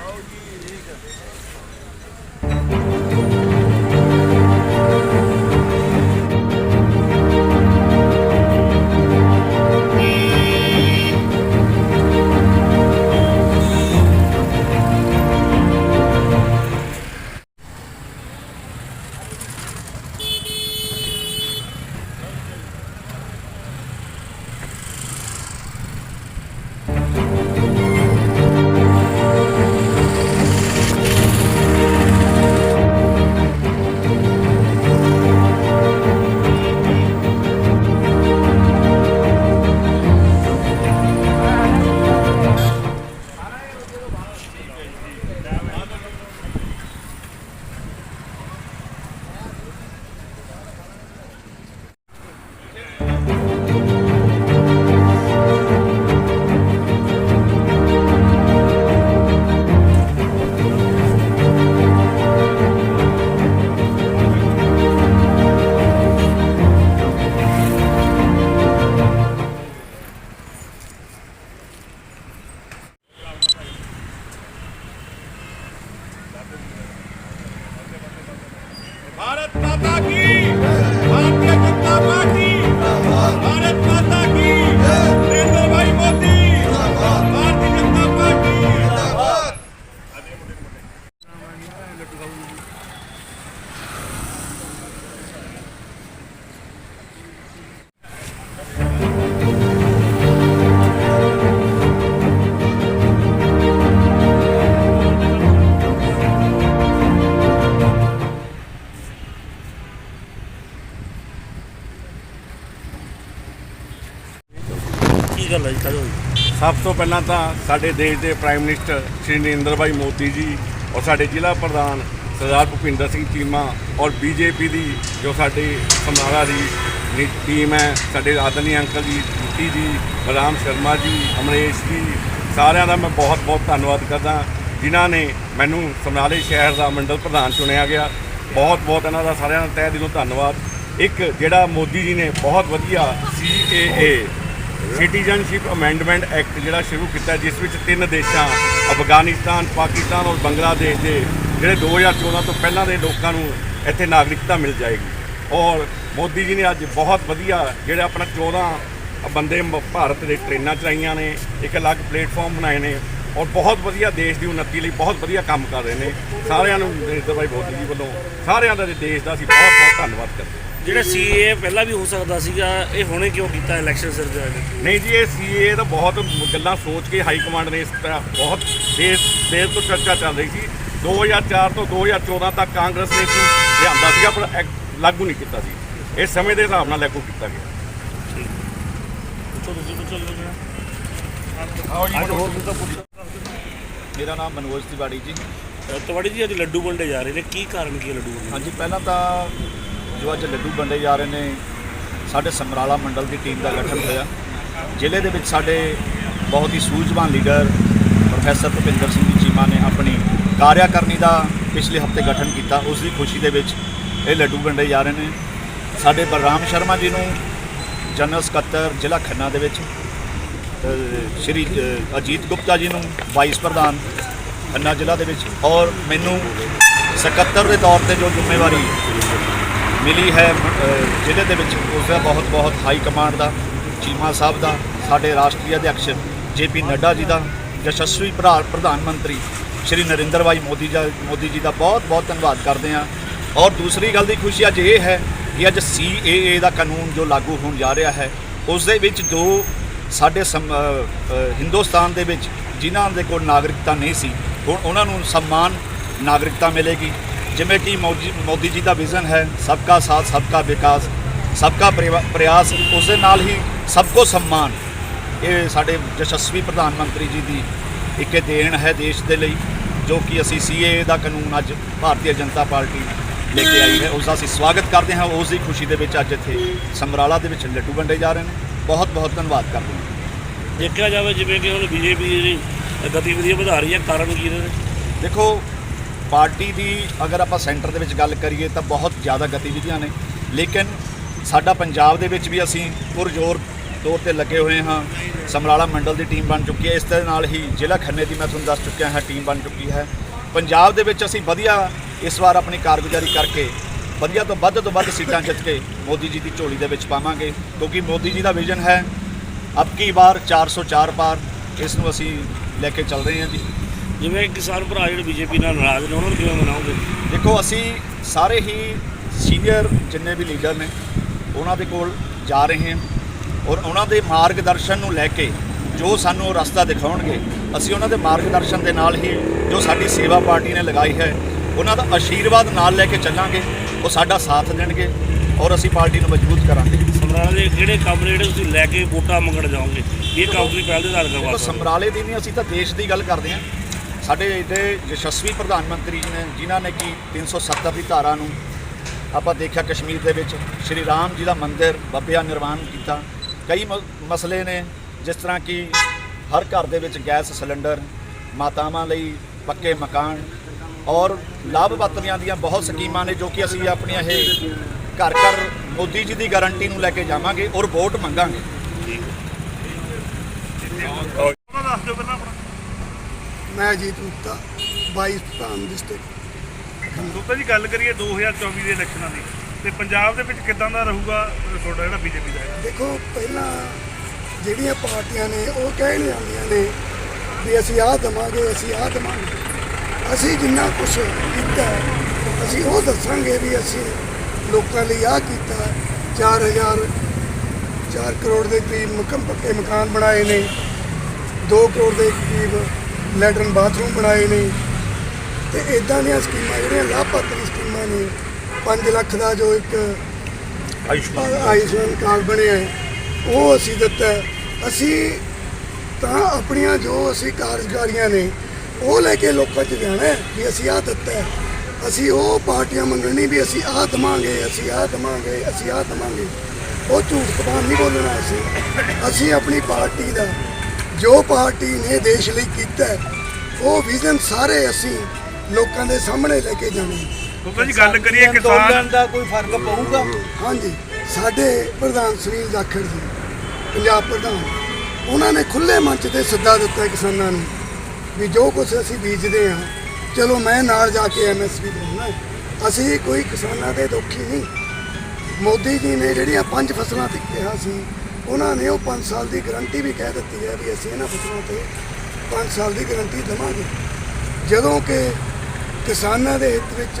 ਆਓ ਜੀ ਠੀਕ ਸਭ ਤੋਂ ਪਹਿਲਾਂ ਤਾਂ ਸਾਡੇ ਦੇਸ਼ ਦੇ ਪ੍ਰਾਈਮ ਮਿਨਿਸਟਰ ਸ਼੍ਰੀ ਨਰਿੰਦਰ ਭਾਈ ਮੋਦੀ ਜੀ ਔਰ ਸਾਡੇ ਜ਼ਿਲ੍ਹਾ ਪ੍ਰਧਾਨ ਸਰਦਾਰ ਭੁਪਿੰਦਰ ਸਿੰਘ ਚੀਮਾ ਔਰ ਬੀਜੇਪੀ ਦੀ ਜੋ ਸਾਡੇ ਸਮਨਾਰਾ ਦੀ ਟੀਮ ਹੈ, ਸਾਡੇ ਆਦਨੀ ਅੰਕਲ ਜੀ, ਜੀਤੀ ਜੀ, ਬਲਰਾਮ ਸ਼ਰਮਾ ਜੀ, ਅਮਰੇਸ਼ ਜੀ, ਸਾਰਿਆਂ ਦਾ ਮੈਂ ਬਹੁਤ ਬਹੁਤ ਧੰਨਵਾਦ ਕਰਦਾ। ਜਿਨ੍ਹਾਂ ਨੇ ਮੈਨੂੰ ਸਮਨਾਲੇ ਸ਼ਹਿਰ ਦਾ ਮੰਡਲ ਪ੍ਰਧਾਨ ਚੁਣਿਆ ਗਿਆ। ਬਹੁਤ ਬਹੁਤ ਇਹਨਾਂ ਦਾ ਸਾਰਿਆਂ ਦਾ ਤਹਿ ਦਿਲੋਂ ਧੰਨਵਾਦ। ਇੱਕ ਜਿਹੜਾ ਮੋਦੀ ਜੀ ਨੇ ਬਹੁਤ ਵਧੀਆ CAA ਸਿਟੀਜ਼ਨਸ਼ਿਪ ਅਮੈਂਡਮੈਂਟ ਐਕਟ ਜਿਹੜਾ ਸ਼ੁਰੂ ਕੀਤਾ, ਜਿਸ ਵਿੱਚ ਤਿੰਨ ਦੇਸ਼ਾਂ, ਅਫਗਾਨਿਸਤਾਨ, ਪਾਕਿਸਤਾਨ ਔਰ ਬੰਗਲਾਦੇਸ਼ ਦੇ ਜਿਹੜੇ 2014 ਤੋਂ ਪਹਿਲਾਂ ਦੇ ਲੋਕਾਂ ਨੂੰ ਇੱਥੇ ਨਾਗਰਿਕਤਾ ਮਿਲ ਜਾਏਗੀ। ਔਰ ਮੋਦੀ ਜੀ ਨੇ ਅੱਜ ਬਹੁਤ ਵਧੀਆ ਜਿਹੜਾ ਆਪਣਾ 14 ਬੰਦੇ ਮ- ਭਾਰਤ ਦੇ ਟ੍ਰੇਨਾਂ ਚਲਾਈਆਂ ਨੇ, ਇੱਕ ਅਲੱਗ ਪਲੇਟਫਾਰਮ ਬਣਾਏ ਨੇ ਔਰ ਬਹੁਤ ਵਧੀਆ ਦੇਸ਼ ਦੀ ਉન્નਤੀ ਲਈ ਬਹੁਤ ਵਧੀਆ ਕੰਮ ਕਰ ਰਹੇ ਨੇ। ਸਾਰਿਆਂ ਨੂੰ ਨਰਿੰਦਰ ਭਾਈ ਮੋਦੀ ਜੀ ਵੱਲੋਂ, ਸਾਰਿਆਂ ਦਾ ਦੇਸ਼ ਦਾ ਅਸੀਂ ਬਹੁਤ ਬਹੁਤ ਧੰਨਵਾਦ ਕਰਦੇ ਹਾਂ। ਜਿਹੜਾ ਸੀਏ ਪਹਿਲਾਂ ਵੀ ਹੋ ਸਕਦਾ ਸੀਗਾ ਇਹ ਹੁਣੇ ਕਿਉਂ ਕੀਤਾ ਇਲੈਕਸ਼ਨ ਸਿਰ ਦੇ ਨਹੀਂ ਜੀ ਇਹ ਸੀਏ ਦਾ ਬਹੁਤ ਗੱਲਾਂ ਸੋਚ ਕੇ ਹਾਈ ਕਮਾਂਡ ਨੇ ਇਸ ਤਰ੍ਹਾਂ ਬਹੁਤ ਦੇਰ ਦੇਰ ਤੋਂ ਚਰਚਾ ਚੱਲ ਰਹੀ ਸੀ। 2004 ਤੋਂ 2014 ਤੱਕ ਕਾਂਗਰਸ ਨੇ ਇਸ ਨੂੰ ਲਿਆਂਦਾ ਸੀਗਾ ਪਰ ਐਕ- ਲਾਗੂ ਨਹੀਂ ਕੀਤਾ ਸੀ। ਇਹ ਸਮੇਂ ਦੇ ਹਿਸਾਬ ਨਾਲ ਲਾਗੂ ਕੀਤਾ ਗਿਆ। ਪੁੱਛੋ ਤੁਸੀਂ ਪੁੱਛੋ ਜੀ। ਜੀ ਤਾਂ ਮੇਰਾ ਨਾਮ ਮਨੋਜ ਤਿਵਾੜੀ ਜੀ। ਤਵੜੀ ਜੀ ਅੱਜ ਲੱਡੂ ਵੰਡੇ ਜਾ ਰਹੇ ਨੇ। ਕੀ ਕਾਰਨ ਕੀ ਹੈ ਲੱਡੂ ਵੰਡਣ ਹਾਂਜੀ ਪਹਿਲਾਂ ਤਾਂ ਜੋ ਅੱਜ ਲੱਡੂ ਵੰਡੇ ਜਾ ਰਹੇ ਨੇ, ਸਾਡੇ ਸਮਰਾਲਾ ਮੰਡਲ ਦੀ ਟੀਮ ਦਾ ਗਠਨ ਹੋਇਆ। ਜ਼ਿਲ੍ਹੇ ਦੇ ਵਿੱਚ ਸਾਡੇ ਬਹੁਤ ਹੀ ਸੂਝਵਾਨ ਲੀਡਰ ਪ੍ਰੋਫੈਸਰ ਭੁਪਿੰਦਰ ਸਿੰਘ ਜੀ ਚੀਮਾ ਨੇ ਆਪਣੀ ਕਾਰਿਆਕਰਨੀ ਦਾ ਪਿਛਲੇ ਹਫ਼ਤੇ ਗਠਨ ਕੀਤਾ। ਉਸ ਦੀ ਖੁਸ਼ੀ ਦੇ ਵਿੱਚ ਇਹ ਲੱਡੂ ਵੰਡੇ ਜਾ ਰਹੇ ਨੇ। ਸਾਡੇ ਬਲਰਾਮ ਸ਼ਰਮਾ ਜੀ ਨੂੰ ਜਨਰਲ ਸਕੱਤਰ ਜ਼ਿਲ੍ਹਾ ਖੰਨਾ ਦੇ ਵਿੱਚ ਸ਼੍ਰੀ ਅਜੀਤ ਗੁਪਤਾ ਜੀ ਨੂੰ ਵਾਈਸ ਪ੍ਰਧਾਨ ਖੰਨਾ ਜ਼ਿਲ੍ਹਾ ਦੇ ਵਿੱਚ ਔਰ ਮੈਨੂੰ ਸਕੱਤਰ ਦੇ ਤੌਰ ਤੇ ਜੋ ਜ਼ਿੰਮੇਵਾਰੀ ਮਿਲੀ ਹੈ ਅ, ਜ਼ਿਲ੍ਹੇ ਦੇ ਵਿੱਚ ਉਸ ਦਾ ਬਹੁਤ ਬਹੁਤ ਹਾਈ ਕਮਾਂਡ ਦਾ ਚੀਮਾ ਸਾਹਿਬ ਦਾ ਸਾਡੇ ਰਾਸ਼ਟਰੀ ਅਧਿਕਸ਼ ਜੇਪੀ ਨੱਡਾ ਜੀ ਦਾ ਯਸ਼ਸਵੀ ਭਰਾ ਪ੍ਰਧਾਨ ਮੰਤਰੀ ਸ਼੍ਰੀ ਨਰਿੰਦਰ ਭਾਈ ਮੋਦੀ ਜੀ ਮੋਦੀ ਜੀ ਦਾ ਬਹੁਤ ਬਹੁਤ ਧੰਨਵਾਦ ਕਰਦੇ ਹਾਂ। ਔਰ ਦੂਸਰੀ ਗੱਲ ਦੀ ਖੁਸ਼ੀ ਅੱਜ ਇਹ ਹੈ ਕਿ ਅੱਜ CAA ਦਾ ਕਾਨੂੰਨ ਜੋ ਲਾਗੂ ਹੋਣ ਜਾ ਰਿਹਾ ਹੈ ਉਸ ਦੇ ਵਿੱਚ ਦੋ ਸਾਡੇ ਸਮ- ਹਿੰਦੁਸਤਾਨ ਦੇ ਵਿੱਚ ਜਿਨ੍ਹਾਂ ਦੇ ਕੋਲ ਨਾਗਰਿਕਤਾ ਨਹੀਂ ਸੀ ਹੁਣ ਉਹਨਾਂ ਨੂੰ ਸਨਮਾਨ ਨਾਗਰਿਕਤਾ ਮਿਲੇਗੀ। ਜਿਵੇਂ ਕਿ ਮੋਦੀ ਜੀ ਦਾ ਵਿਜ਼ਨ ਹੈ ਸਬਕਾ ਸਾਥ ਸਬਕਾ ਵਿਕਾਸ ਸਬਕਾ ਪ੍ਰਿਵਾ- ਪ੍ਰਯਾਸ ਉਸ ਦੇ ਨਾਲ ਹੀ ਸਭ ਕੋ ਸਨਮਾਨ ਇਹ ਸਾਡੇ ਯਸ਼ਸਵੀ ਪ੍ਰਧਾਨ ਮੰਤਰੀ ਜੀ ਦੀ ਇੱਕ ਦੇਣ ਹੈ ਦੇਸ਼ ਦੇ ਲਈ ਜੋ ਕਿ ਅਸੀਂ CAA ਦਾ ਕਾਨੂੰਨ ਅੱਜ ਭਾਰਤੀ ਜਨਤਾ ਪਾਰਟੀ ਲੈ ਕੇ ਆਈ ਹੈ। ਉਸ ਦਾ ਅਸੀਂ ਸਵਾਗਤ ਕਰਦੇ ਹਾਂ। ਉਸ ਦੀ ਖੁਸ਼ੀ ਦੇ ਵਿੱਚ ਅੱਜ ਇੱਥੇ ਸਮਰਾਲਾ ਦੇ ਵਿੱਚ ਲੱਡੂ ਵੰਡੇ ਜਾ ਰਹੇ ਨੇ। ਬਹੁਤ ਬਹੁਤ ਧੰਨਵਾਦ ਕਰਦੇ ਹਾਂ। ਦੇਖਿਆ ਜਾਵੇ ਜਿਵੇਂ ਕਿ ਹੁਣ ਬੀਜੇਪੀ ਜਿਹੜੀ ਗਤੀਵਿਧੀਆਂ ਵਧਾ ਰਹੀ ਹੈ ਕਾਰਨ ਕੀ ਨੇ? ਦੇਖੋ ਪਾਰਟੀ ਦੀ ਅਗਰ ਆਪਾਂ ਸੈਂਟਰ ਦੇ ਵਿੱਚ ਗੱਲ ਕਰੀਏ ਤਾਂ ਬਹੁਤ ਜ਼ਿਆਦਾ ਗਤੀਵਿਧੀਆਂ ਨੇ। ਲੇਕਿਨ ਸਾਡਾ ਪੰਜਾਬ ਦੇ ਵਿੱਚ ਵੀ ਅਸੀਂ ਪੁਰਜ਼ੋਰ ਤੌਰ ਤੇ ਲੱਗੇ ਹੋਏ ਹਾਂ। ਸਮਰਾਲਾ ਮੰਡਲ ਦੀ ਟੀਮ ਬਣ ਚੁੱਕੀ ਹੈ। ਇਸ ਦੇ ਨਾਲ ਹੀ ਜ਼ਿਲ੍ਹਾ ਖੰਨੇ ਦੀ ਮੈਂ ਤੁਹਾਨੂੰ ਦੱਸ ਚੁੱਕਿਆ ਹਾਂ ਟੀਮ ਬਣ ਚੁੱਕੀ ਹੈ। ਪੰਜਾਬ ਦੇ ਵਿੱਚ ਅਸੀਂ ਵਧੀਆ ਇਸ ਵਾਰ ਆਪਣੀ ਕਾਰਗੁਜ਼ਾਰੀ ਕਰਕੇ ਵਧੀਆ ਤੋਂ ਵੱਧ ਤੋਂ ਵੱਧ ਸੀਟਾਂ ਜਿੱਤ ਕੇ ਮੋਦੀ ਜੀ ਦੀ ਝੋਲੀ ਦੇ ਵਿੱਚ ਪਾਵਾਂਗੇ। ਕਿਉਂਕਿ ਮੋਦੀ ਜੀ ਦਾ ਵਿਜ਼ਨ ਹੈ, ਅਬ ਕੀ ਵਾਰ 404 ਪਾਰ ਇਸ ਨੂੰ ਅਸੀਂ ਲੈ ਕੇ ਚੱਲ ਰਹੇ ਹਾਂ ਜੀ। ਜਿਵੇਂ ਕਿਸਾਨ ਭਰਾ ਜਿਹੜੇ ਬੀਜੇਪੀ ਨਾਲ ਨਾਰਾਜ਼ ਨੇ ਉਹਨਾਂ ਨੂੰ ਕਿਵੇਂ ਮਨਾਓਗੇ? ਦੇਖੋ ਅਸੀਂ ਸਾਰੇ ਹੀ ਸੀਨੀਅਰ ਜਿੰਨੇ ਵੀ ਲੀਡਰ ਨੇ ਉਹਨਾਂ ਦੇ ਕੋਲ ਜਾ ਰਹੇ ਹਾਂ ਔਰ ਉਹਨਾਂ ਦੇ ਮਾਰਗਦਰਸ਼ਨ ਨੂੰ ਲੈ ਕੇ ਜੋ ਸਾਨੂੰ ਉਹ ਰਸਤਾ ਦਿਖਾਉਣਗੇ ਅਸੀਂ ਉਹਨਾਂ ਦੇ ਮਾਰਗਦਰਸ਼ਨ ਦੇ ਨਾਲ ਹੀ ਜੋ ਸਾਡੀ ਸੇਵਾ ਪਾਰਟੀ ਨੇ ਲਗਾਈ ਹੈ ਉਹਨਾਂ ਦਾ ਆਸ਼ੀਰਵਾਦ ਨਾਲ ਲੈ ਕੇ ਚੱਲਾਂਗੇ ਉਹ ਸਾਡਾ ਸਾਥ ਦੇਣਗੇ ਔਰ ਅਸੀਂ ਪਾਰਟੀ ਨੂੰ ਮਜ਼ਬੂਤ ਕਰਾਂਗੇ। ਸਮਰਾਲਾ ਦੇ ਕਿਹੜੇ ਕੰਮ ਜਿਹੜੇ ਤੁਸੀਂ ਲੈ ਕੇ ਵੋਟਾਂ ਮੰਗਣ ਜਾਓਗੇ? ਇਹ ਕੰਮ ਤੁਸੀਂ ਪਹਿਲ ਦੇ ਦੇਖੋ ਕਰਵਾ ਸਮਰਾਲੇ ਦੀ ਨਹੀਂ ਅਸੀਂ ਤਾਂ ਦੇਸ਼ ਦੀ ਗੱਲ ਕਰਦੇ ਹਾਂ। ਸਾਡੇ ਏਡੇ ਯਸ਼ਸਵੀ ਪ੍ਰਧਾਨ ਮੰਤਰੀ ਜੀ ਨੇ, ਜਿਨ੍ਹਾਂ ਨੇ ਕਿ 370 ਦੀ ਧਾਰਾ ਨੂੰ ਆਪਾਂ ਦੇਖਿਆ ਕਸ਼ਮੀਰ ਦੇ ਵਿੱਚ, ਸ਼੍ਰੀ ਰਾਮ ਜੀ ਦਾ ਮੰਦਿਰ ਬੱਬਿਆ ਨਿਰਮਾਣ ਕੀਤਾ। ਕਈ ਮ- ਮਸਲੇ ਨੇ, ਜਿਸ ਤਰ੍ਹਾਂ ਕਿ ਹਰ ਘਰ ਦੇ ਵਿੱਚ ਗੈਸ ਸਿਲੰਡਰ, ਮਾਤਾਵਾਂ ਲਈ ਪੱਕੇ ਮਕਾਨ ਔਰ ਲਾਭਪਾਤਰੀਆਂ ਦੀਆਂ ਬਹੁਤ ਸਕੀਮਾਂ ਨੇ ਜੋ ਕਿ ਅਸੀਂ ਆਪਣੀਆਂ ਇਹ ਘਰ ਘਰ ਮੋਦੀ ਜੀ ਦੀ ਗਾਰੰਟੀ ਨੂੰ ਲੈ ਕੇ ਜਾਵਾਂਗੇ ਔਰ ਵੋਟ ਮੰਗਾਂਗੇ। ਮੈਂ ਜੀਤ ਗੁਪਤਾ 22 ਪ੍ਰਧਾਨ ਡਿਸਟ੍ਰਿਕਟ ਦੋਸਤੋ ਜੀ ਗੱਲ ਕਰੀਏ 2024 ਦੇ ਇਲੈਕਸ਼ਨਾਂ ਦੀ ਤੇ ਪੰਜਾਬ ਦੇ ਵਿੱਚ ਕਿੱਦਾਂ ਦਾ ਰਹੂਗਾ ਤੁਹਾਡਾ ਜਿਹੜਾ ਬੀਜੇਪੀ ਦਾ ਹੈਗਾ? ਦੇਖੋ ਪਹਿਲਾਂ ਜਿਹੜੀਆਂ ਪਾਰਟੀਆਂ ਨੇ ਉਹ ਕਹਿਣ ਜਾਂਦੀਆਂ ਨੇ ਵੀ ਅਸੀਂ ਆਹ ਦਵਾਂਗੇ ਅਸੀਂ ਆਹ ਦਵਾਂਗੇ। ਅਸੀਂ ਜਿੰਨਾ ਕੁਝ ਕੀਤਾ ਹੈ, ਅਸੀਂ ਉਹ ਦੱਸਾਂਗੇ ਵੀ ਅਸੀਂ ਲੋਕਾਂ ਲਈ ਆਹ ਕੀਤਾ 4000 4 ਕਰੋੜ ਦੇ ਕਰੀਬ ਮਕਮ ਪੱਕੇ ਮਕਾਨ ਬਣਾਏ ਨੇ 2 ਕਰੋੜ ਦੇ ਕਰੀਬ ਲੈਟਰਨ ਬਾਥਰੂਮ ਬਣਾਏ ਨੇ ਤੇ ਇਦਾਂ ਦੀਆਂ ਸਕੀਮਾਂ ਜਿਹੜੀਆਂ ਲਾਭਪਾਤਰੀ ਸਕੀਮਾਂ ਨੇ 5 ਲੱਖ ਦਾ ਜੋ ਇੱਕ ਆਯੁਸ਼ਮਾਨ ਕਾਰਡ ਬਣਿਆ ਹੈ, ਉਹ ਅਸੀਂ ਦਿੱਤਾ। ਅਸੀਂ ਤਾਂ ਆਪਣੀਆਂ ਜੋ ਅਸੀਂ ਕਾਰਜਕਾਰੀਆਂ ਨੇ ਉਹ ਲੈ ਕੇ ਲੋਕਾਂ 'ਚ ਜਾਣਾ ਵੀ ਅਸੀਂ ਆਹ ਦਿੱਤਾ। ਅਸੀਂ ਉਹ ਪਾਰਟੀਆਂ ਮੰਗਣੀ ਵੀ ਅਸੀਂ ਆਹ ਦਵਾਂਗੇ ਅਸੀਂ ਆਹ ਦਵਾਂਗੇ ਅਸੀਂ ਆਹ ਦਵਾਂਗੇ ਉਹ ਝੂਠ ਕਬਾਨ ਨਹੀਂ ਬੋਲਣਾ ਅਸੀਂ ਅਸੀਂ ਆਪਣੀ ਪਾਰਟੀ ਦਾ ਜੋ ਪਾਰਟੀ ਨੇ ਦੇਸ਼ ਲਈ ਕੀਤਾ ਉਹ ਵਿਜ਼ਨ ਸਾਰੇ ਅਸੀਂ ਲੋਕਾਂ ਦੇ ਸਾਹਮਣੇ ਲੈ ਕੇ ਜਾਣੇ। ਦੋਸਤੋ ਜੀ ਗੱਲ ਕਰੀਏ ਕਿਸਾਨ ਦਾ ਕੋਈ ਫ਼ਰਕ ਪਊਗਾ? ਹਾਂਜੀ ਸਾਡੇ ਪ੍ਰਧਾਨ ਸੁਨੀਲ ਜਾਖੜ ਜੀ ਪੰਜਾਬ ਪ੍ਰਧਾਨ ਉਹਨਾਂ ਨੇ ਖੁੱਲੇ ਮੰਚ ਤੇ ਸੱਦਾ ਦਿੱਤਾ ਕਿਸਾਨਾਂ ਨੂੰ ਵੀ ਜੋ ਕੁਝ ਅਸੀਂ ਬੀਜਦੇ ਹਾਂ ਚਲੋ ਮੈਂ ਨਾਲ ਜਾ ਕੇ ਐਮਐਸਪੀ ਦੇਣਾ ਅਸੀਂ ਕੋਈ ਕਿਸਾਨਾਂ ਦੇ ਦੁਖੀ ਨਹੀਂ। ਮੋਦੀ ਜੀ ਨੇ ਜਿਹੜੀਆਂ ਪੰਜ ਫਸਲਾਂ ਤੇ ਕਿਹਾ ਸੀ ਉਹਨਾਂ ਨੇ ਉਹ 5 ਸਾਲ ਦੀ ਗਾਰੰਟੀ ਵੀ ਕਹਿ ਦਿੱਤੀ ਹੈ ਵੀ ਅਸੀਂ ਇਹਨਾਂ ਫਸਲਾਂ ਤੇ 5 ਸਾਲ ਦੀ ਗਾਰੰਟੀ ਦੇਵਾਂਗੇ। ਜਦੋਂ ਕਿ ਕਿਸਾਨਾਂ ਦੇ ਹਿੱਤ ਵਿੱਚ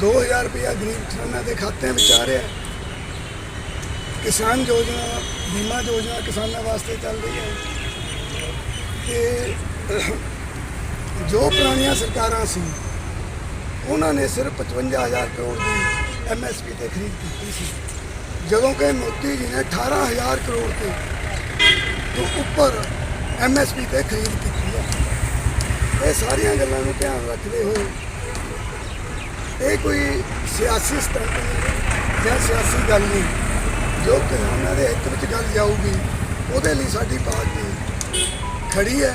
2000 ਰੁਪਇਆ ਗਰੀਬ ਕਿਸਾਨਾਂ ਦੇ ਖਾਤਿਆਂ ਵਿੱਚ ਆ ਰਿਹਾ ਕਿਸਾਨ ਯੋਜਨਾ, ਬੀਮਾ ਯੋਜਨਾ ਕਿਸਾਨਾਂ ਵਾਸਤੇ ਚੱਲ ਰਹੀ ਹੈ। ਤੇ ਜੋ ਪੁਰਾਣੀਆਂ ਸਰਕਾਰਾਂ ਸੀ, ਉਹਨਾਂ ਨੇ ਸਿਰਫ 55000 ਕਰੋੜ ਦੀ ਐਮਐਸਪੀ ਤੇ ਖਰੀਦ ਕੀਤੀ ਸੀ। ਜਦੋਂ ਕਿ ਮੋਦੀ ਜੀ ਨੇ 18000 ਕਰੋੜ ਤੇ ਤੋਂ ਉੱਪਰ ਐਮਐਸਪੀ ਤੇ ਖਰੀਦ ਕੀਤੀ ਹੈ। ਇਹ ਸਾਰੀਆਂ ਗੱਲਾਂ ਨੂੰ ਧਿਆਨ ਰੱਖਦੇ ਹੋਏ ਇਹ ਕੋਈ ਸਿਆਸੀ ਸਟੰਟ ਨਹੀਂ ਜਾਂ ਸਿਆਸੀ ਗੱਲ ਨਹੀਂ, ਜੋ ਕਿਸਾਨਾਂ ਦੇ ਹਿੱਤ ਵਿੱਚ ਗੱਲ ਜਾਊਗੀ, ਉਹਦੇ ਲਈ ਸਾਡੀ ਪਾਰਟੀ ਖੜੀ ਹੈ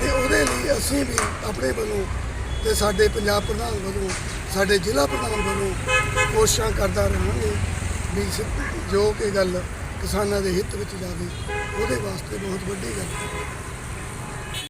ਤੇ ਉਹਦੇ ਲਈ ਅਸੀਂ ਵੀ ਆਪਣੇ ਵੱਲੋਂ ਤੇ ਸਾਡੇ ਪੰਜਾਬ ਪ੍ਰਧਾਨ ਵੱਲੋਂ, ਸਾਡੇ ਜ਼ਿਲ੍ਹਾ ਪ੍ਰਧਾਨ ਵੱਲੋਂ ਕੋਸ਼ਿਸ਼ਾਂ ਕਰਦਾ ਰਹਾਂਗੇ। ਵੀ ਜੋ ਕਿ ਗੱਲ ਕਿਸਾਨਾਂ ਦੇ ਹਿੱਤ ਵਿੱਚ ਜਾਵੇ, ਉਹਦੇ ਵਾਸਤੇ ਬਹੁਤ ਵੱਡੀ ਗੱਲ ਹੈ।